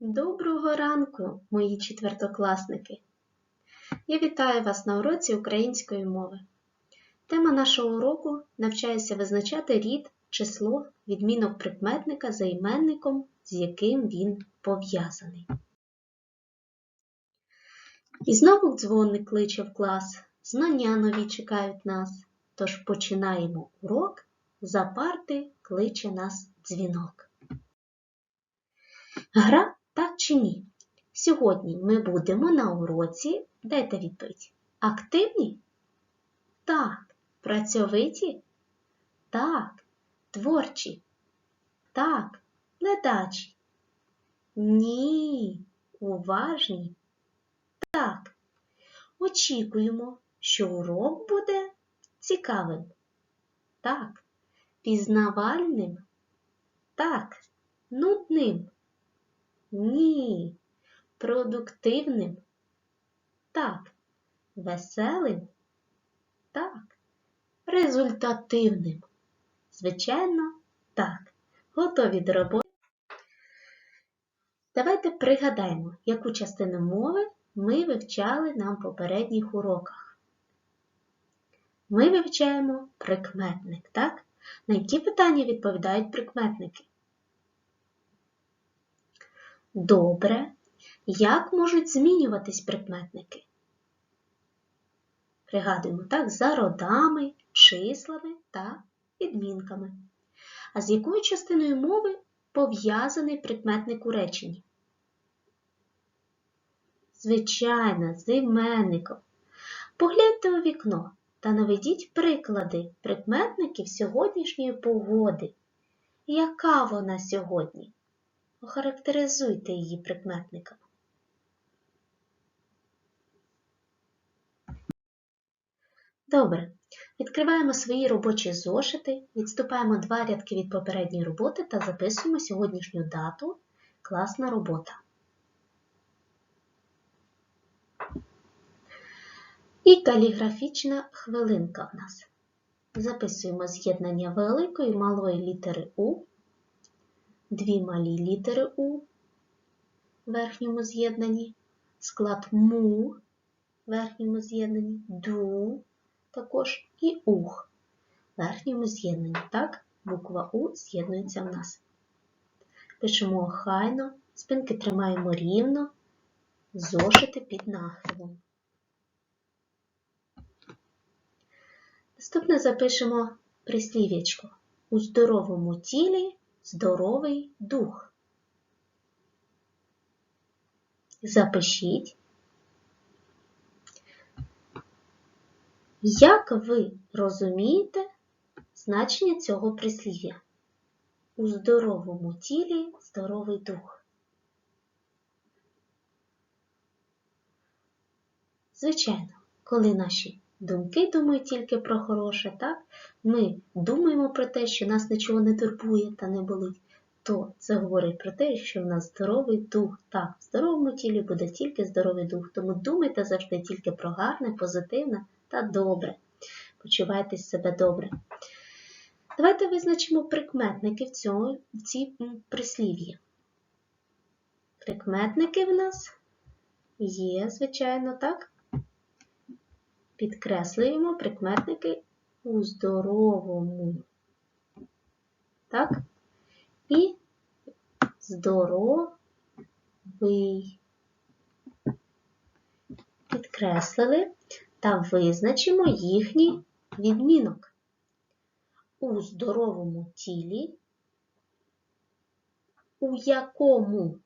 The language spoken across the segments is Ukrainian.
Доброго ранку, мої четвертокласники! Я вітаю вас на уроці української мови. Тема нашого уроку навчається визначати рід, число, відмінок прикметника за іменником, з яким він пов'язаний. І знову дзвоник кличе в клас, знання нові чекають нас. Тож починаємо урок, за парти кличе нас дзвінок. Гра так чи ні? Сьогодні ми будемо на уроці, дайте відповідь, активні? Так. Працьовиті? Так. Творчі? Так. Ледачі? Ні. Уважні? Так. Очікуємо, що урок буде цікавим. Так. Пізнавальним? Так. Нудним? Ні. Продуктивним? Так. Веселим? Так. Результативним? Звичайно, так. Готові до роботи? Давайте пригадаємо, яку частину мови ми вивчали на попередніх уроках. Ми вивчаємо прикметник, так? На які питання відповідають прикметники? Добре. Як можуть змінюватись прикметники? Пригадуємо так, за родами, числами та відмінками. А з якою частиною мови пов'язаний прикметник у реченні? Звичайно, з іменником. Погляньте у вікно та наведіть приклади прикметників сьогоднішньої погоди. Яка вона сьогодні? Охарактеризуйте її прикметниками. Добре. Відкриваємо свої робочі зошити, відступаємо два рядки від попередньої роботи та записуємо сьогоднішню дату класна робота. І каліграфічна хвилинка в нас. Записуємо з'єднання великої і малої літери У, дві малі літери У в верхньому з'єднанні, склад МУ в верхньому з'єднанні, ДУ також і УХ в верхньому з'єднанні. Так, буква У з'єднується в нас. Пишемо охайно, спинки тримаємо рівно, зошити під нахилом. Наступне запишемо прислів'ячко. У здоровому тілі здоровий дух. Запишіть. Як ви розумієте значення цього прислів'я? У здоровому тілі здоровий дух. Звичайно, коли наші думки думають тільки про хороше, так? Ми думаємо про те, що нас нічого не турбує та не болить, то це говорить про те, що в нас здоровий дух. Так, в здоровому тілі буде тільки здоровий дух, тому думайте завжди тільки про гарне, позитивне та добре. Почувайтесь себе добре. Давайте визначимо прикметники в, цьому, в цій прислів'ї. Прикметники в нас є, звичайно, так? Підкреслюємо прикметники у здоровому. Так? І здоровий. Підкреслили та визначимо їхній відмінок. У здоровому тілі, у якому,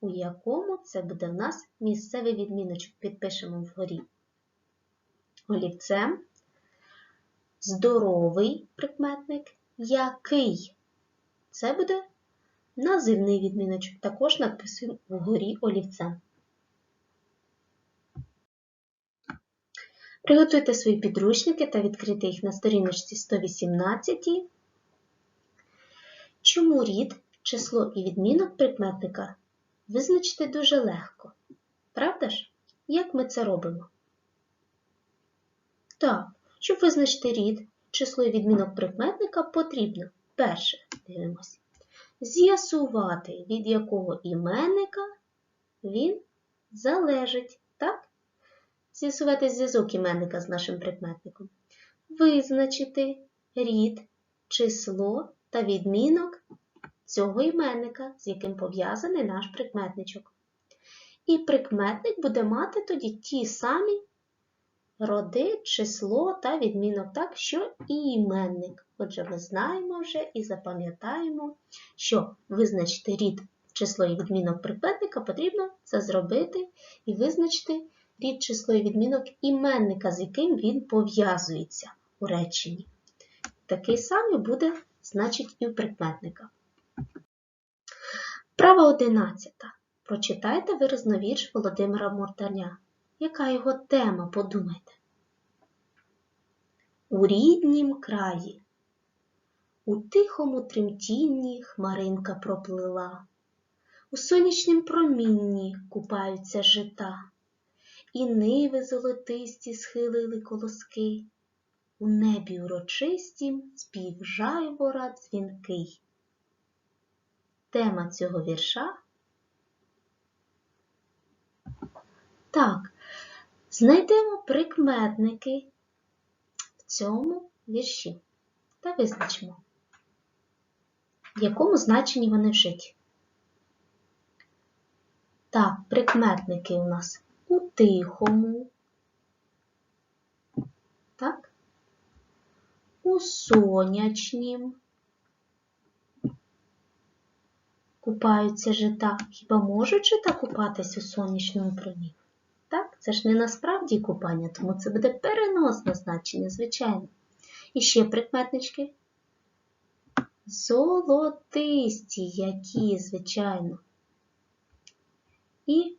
у якому це буде в нас місцевий відміночок, підпишемо вгорі. Олівцем, здоровий прикметник, який. Це буде називний відміночок, також написуємо вгорі олівцем. Приготуйте свої підручники та відкрийте їх на сторіночці 118. Чому рід, число і відмінок прикметника визначити дуже легко. Правда ж? Як ми це робимо? Так, щоб визначити рід, число і відмінок прикметника потрібно. Перше, дивимося. з'ясувати, від якого іменника він залежить. Так? З'ясувати зв'язок іменника з нашим прикметником. Визначити рід, число та відмінок цього іменника, з яким пов'язаний наш прикметничок. І прикметник буде мати тоді ті самі роди, число та відмінок, так, що і іменник. Отже, ми знаємо вже і запам'ятаємо, що визначити рід, число і відмінок прикметника потрібно це зробити і визначити рід, число і відмінок іменника, з яким він пов'язується у реченні. Такий самий буде, значить, і у прикметника. Права 11. Прочитайте виразно вірш Володимира Мортаня. Яка його тема, подумайте? У ріднім краї, у тихому тремтінні хмаринка проплила, у сонячнім промінні купаються жита, і ниви золотисті схилили колоски, у небі урочистім спів жайвора дзвінкий. Тема цього вірша Так, знайдемо прикметники в цьому вірші та визначимо, в якому значенні вони вжиті. Так, прикметники у нас у тихому, так, у сонячнім, купаються жита. Хіба можуть жита купатись у сонячному промі? Це ж не насправді купання, тому це буде переносне значення, звичайно. І ще прикметнички. Золотисті, які, звичайно. І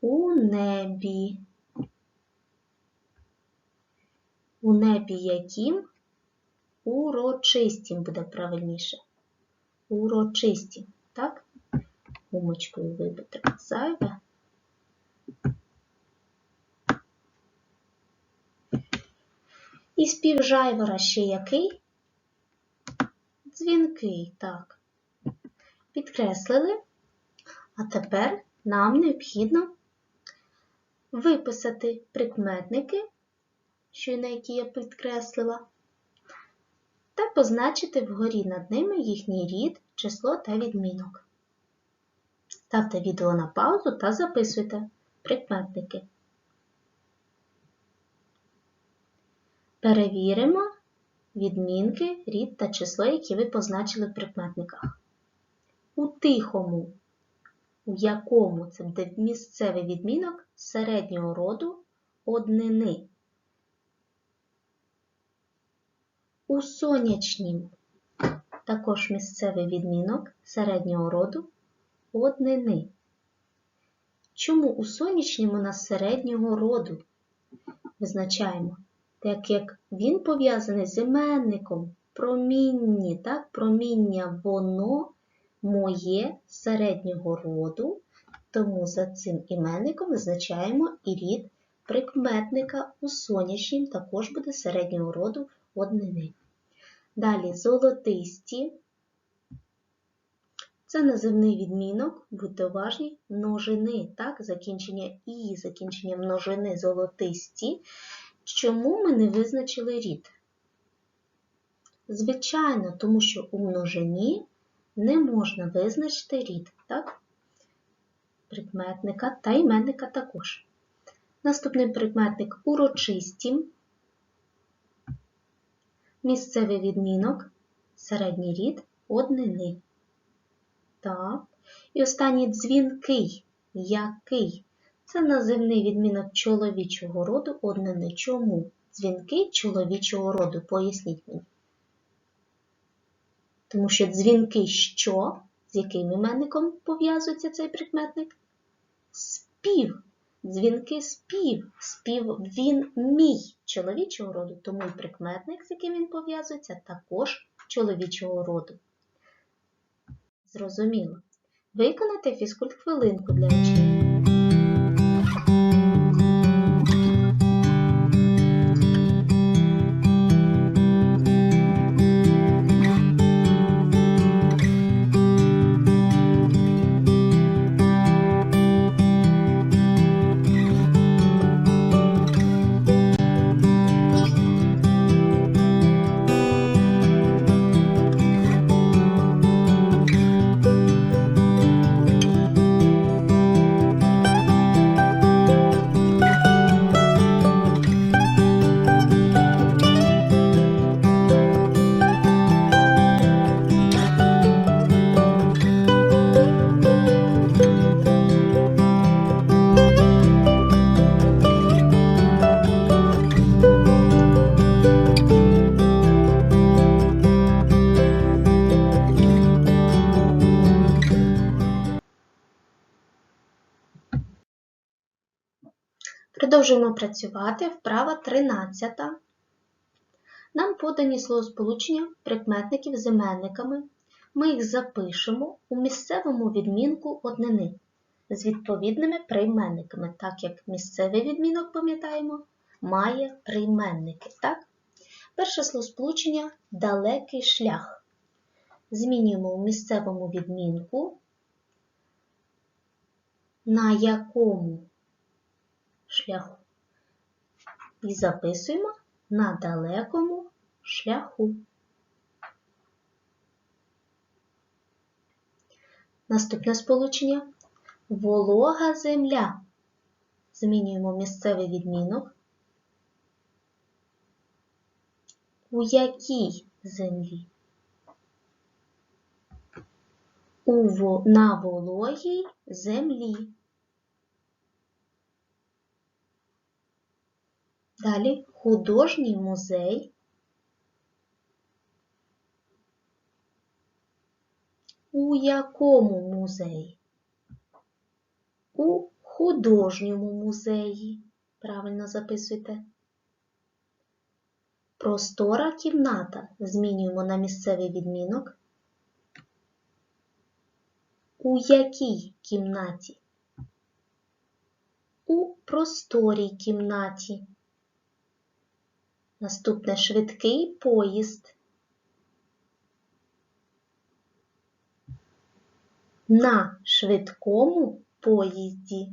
у небі. У небі яким урочистім буде правильніше. Урочистім, так? Умочкою вибити зайве. І спів жайвора ще який? Дзвінкий, так. Підкреслили. А тепер нам необхідно виписати прикметники, що на які я підкреслила, та позначити вгорі над ними їхній рід, число та відмінок. Ставте відео на паузу та записуйте прикметники. Перевіримо відмінки, рід та число, які ви позначили в прикметниках. У тихому, у якому це буде місцевий відмінок середнього роду однини. У сонячнім також місцевий відмінок середнього роду однини. Чому у сонячнім у нас середнього роду? Визначаємо так як він пов'язаний з іменником промінні, так, проміння воно моє середнього роду, тому за цим іменником визначаємо і рід прикметника у сонячнім також буде середнього роду однини. Далі золотисті. Це називний відмінок, будьте уважні, множини, так, закінчення і, закінчення множини золотисті. Чому ми не визначили рід? Звичайно, тому що у множині не можна визначити рід, так? Прикметника та іменника також. Наступний прикметник урочисті, місцевий відмінок, середній рід однини. Так. І останній дзвінкий, який. Це називний відмінок чоловічого роду однини. Чому? Дзвінки чоловічого роду, поясніть мені. Тому що дзвінки що? З яким іменником пов'язується цей прикметник? Спів. Дзвінки спів. Спів він мій чоловічого роду, тому і прикметник, з яким він пов'язується, також чоловічого роду. Зрозуміло. Виконати фізкульт хвилинку для учнів. Продовжуємо працювати. Вправа 13. Нам подані словосполучення прикметників з іменниками. Ми їх запишемо у місцевому відмінку однини з відповідними прийменниками, так як місцевий відмінок, пам'ятаємо, має прийменники. Так? Перше словосполучення далекий шлях. Змінюємо у місцевому відмінку, на якому шляху. І записуємо на далекому шляху. Наступне сполучення волога земля. Змінюємо місцевий відмінок. У якій землі? У, на вологій землі. Далі художній музей. У якому музеї? У художньому музеї. Правильно записуйте. Простора кімната. Змінюємо на місцевий відмінок. У якій кімнаті? У просторій кімнаті. Наступне швидкий поїзд. На швидкому поїзді.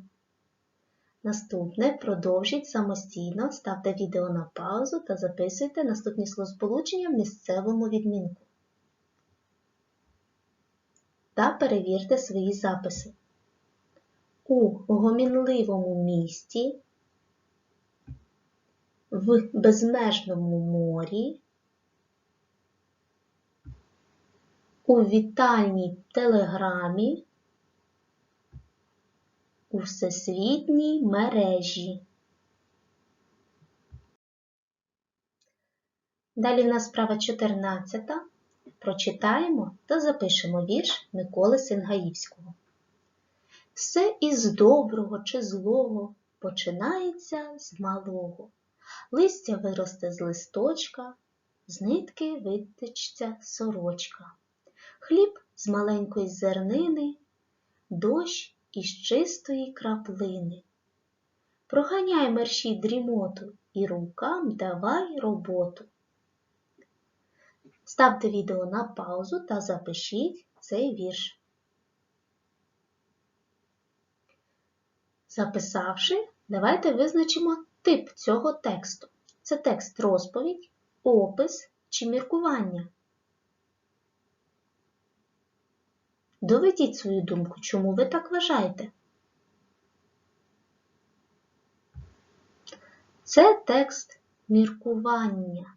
Наступне продовжіть самостійно, ставте відео на паузу та записуйте наступні словосполучення в місцевому відмінку. Та перевірте свої записи. У гомінливому місті в безмежному морі, у вітальній телеграмі, у всесвітній мережі. Далі в нас справа 14. Прочитаємо та запишемо вірш Миколи Сингаївського. Все із доброго чи злого починається з малого. Листя виросте з листочка, з нитки витечеться сорочка, хліб з маленької зернини, дощ із чистої краплини. Проганяй мерщій дрімоту і рукам давай роботу. Ставте відео на паузу та запишіть цей вірш. Записавши, давайте визначимо тип цього тексту. Це текст розповідь, опис чи міркування. Доведіть свою думку, чому ви так вважаєте. Це текст міркування,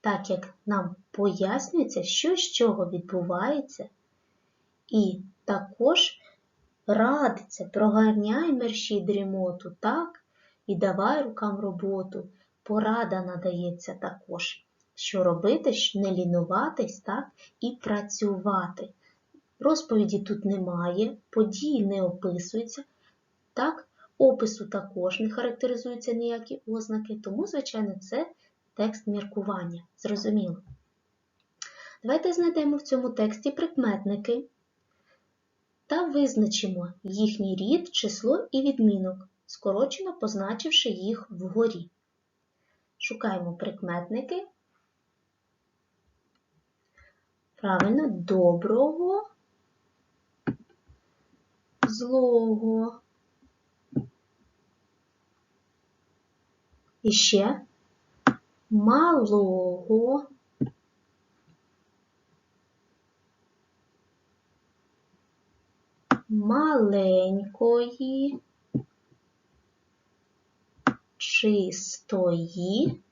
так як нам пояснюється, що з чого відбувається, і також радиться, проганяй мерщій дрімоту, так, і давай рукам роботу. Порада надається також, що робити, не лінуватись, так, і працювати. Розповіді тут немає, події не описуються, так, опису також не характеризуються ніякі ознаки, тому, звичайно, це текст міркування. Зрозуміло. Давайте знайдемо в цьому тексті прикметники та визначимо їхній рід, число і відмінок, скорочено позначивши їх вгорі. Шукаємо прикметники. Правильно, доброго, злого. І ще малого. Маленької, чистої.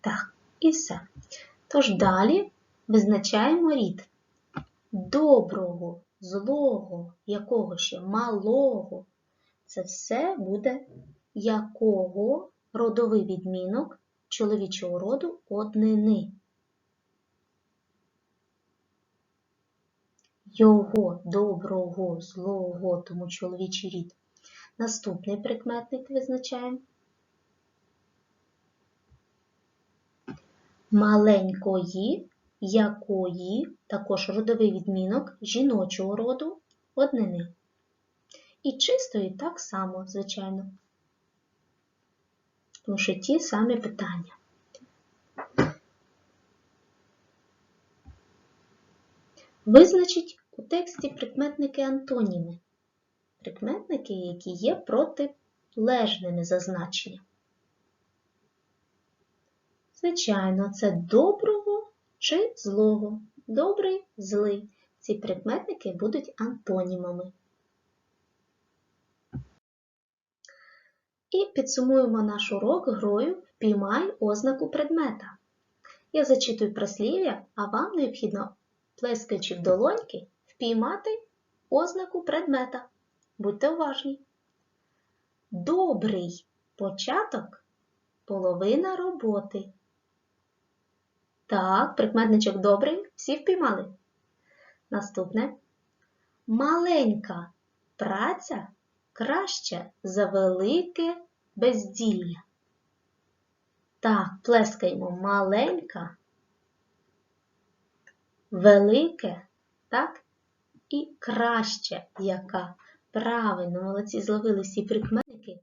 Так, і все. Тож далі визначаємо рід доброго, злого, якого ще малого. Це все буде якого родовий відмінок чоловічого роду однини. його, доброго, злого, тому чоловічий рід. Наступний прикметник визначаємо. Маленької, якої, також родовий відмінок жіночого роду однини. І чистої так само, звичайно. Тому що ті самі питання. Визначіть у тексті прикметники антоніми. Прикметники, які є протилежними за значенням. Звичайно, це доброго чи злого. Добрий, злий. Ці прикметники будуть антонімами. І підсумуємо наш урок грою Впіймай ознаку предмета. Я зачитую прислів'я, а вам необхідно, плескаючи в долоньки, впіймати ознаку предмета. Будьте уважні. Добрий початок половина роботи. Так, прикметничок добрий, всі впіймали. Наступне. Маленька праця краще за велике безділля. Так, плескаємо маленька, велике, так? І краще яка. Правильно, молодці, зловили всі прикметники.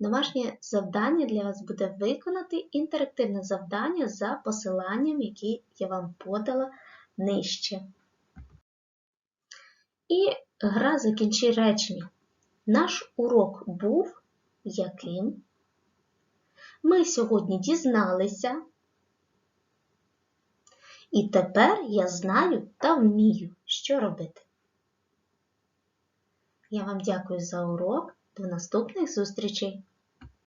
Домашнє завдання для вас буде виконати інтерактивне завдання за посиланням, яке я вам подала нижче. І гра закінчи речення. Наш урок був яким? Ми сьогодні дізналися. І тепер я знаю та вмію, що робити. Я вам дякую за урок. До наступних зустрічей!